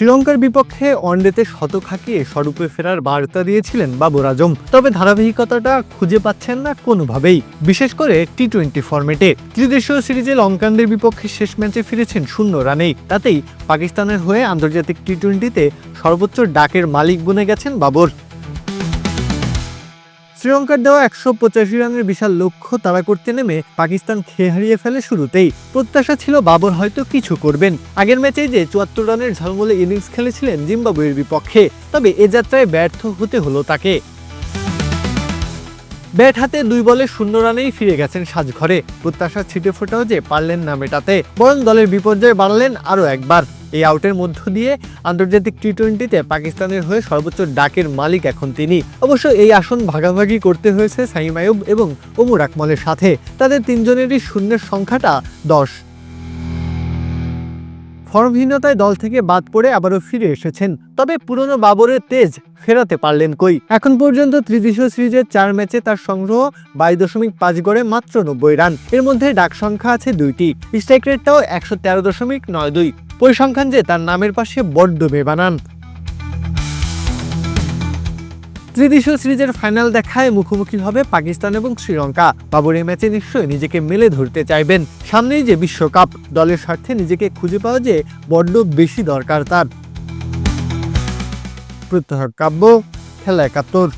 শ্রীলঙ্কার বিপক্ষে ওয়ানডেতে শতক হাঁকিয়ে স্বরূপে ফেরার বার্তা দিয়েছিলেন বাবর আজম। তবে ধারাবাহিকতাটা খুঁজে পাচ্ছেন না কোনোভাবেই, বিশেষ করে টি টোয়েন্টি ফর্মেটে ত্রিদেশীয় সিরিজে লঙ্কানদের বিপক্ষে শেষ ম্যাচে ফিরেছেন শূন্য রানেই। তাতেই পাকিস্তানের হয়ে আন্তর্জাতিক টি টোয়েন্টিতে সর্বোচ্চ ডাকের মালিক বনে গেছেন বাবর। শ্রীলঙ্কার দেওয়া একশো পঁচাশি রানের বিশাল লক্ষ্য তাড়া করতে নেমে পাকিস্তান খেয়ে হারিয়ে ফেলে শুরুতেই। প্রত্যাশা ছিল বাবর হয়তো কিছু করবেন। আগের ম্যাচে যে চুয়াত্তর রানের ঝলমলে ইনিংস খেলেছিলেন জিম্বাবুয়ের বিপক্ষে, তবে এ যাত্রায় ব্যর্থ হতে হলো তাকে। ব্যাট হাতে দুই বলে শূন্য রানেই ফিরে গেছেন সাজঘরে। প্রত্যাশা ছিটে ফোটাও যে পারলেন না মেটাতে, বরং দলের বিপর্যয় বাড়ালেন আরও একবার। এই আউটের মধ্য দিয়ে আন্তর্জাতিক টি টোয়েন্টিতে পাকিস্তানের হয়ে সর্বোচ্চ ডাকের মালিক এখন তিনি। অবশ্য এই আসন ভাগাভাগি করতে হয়েছে সাইম আয়ুব এবং ওমর আকমলের সাথে। তাদের তিনজনেরই শূন্যের সংখ্যাটা দশ। ফর্মহীনতায় দল থেকে বাদ পড়ে আবারও ফিরে এসেছেন। তবে পুরনো বাবরের তেজ ফেরাতে পারলেন কই? এখন পর্যন্ত ত্রিদেশীয় সিরিজের চার ম্যাচে তার সংগ্রহ বাইশ দশমিক পাঁচ গড়ে মাত্র নব্বই রান। এর মধ্যে ডাক সংখ্যা আছে দুইটি। স্ট্রাইক রেটটাও একশো তেরো দশমিক নয় দুই। পরিসংখ্যান যে তার নামের পাশে বড্ড বেবানান। ত্রিদেশীয় সিরিজের ফাইনাল দেখায় মুখোমুখি হবে পাকিস্তান এবং শ্রীলঙ্কা। বাবর এই ম্যাচে নিশ্চয়ই নিজেকে মেলে ধরতে চাইবেন। সামনেই যে বিশ্বকাপ, দলের স্বার্থে নিজেকে খুঁজে পাওয়া যে বড্ড বেশি দরকার তার। প্রত্যাহার কাব্য, খেলা একাত্তর।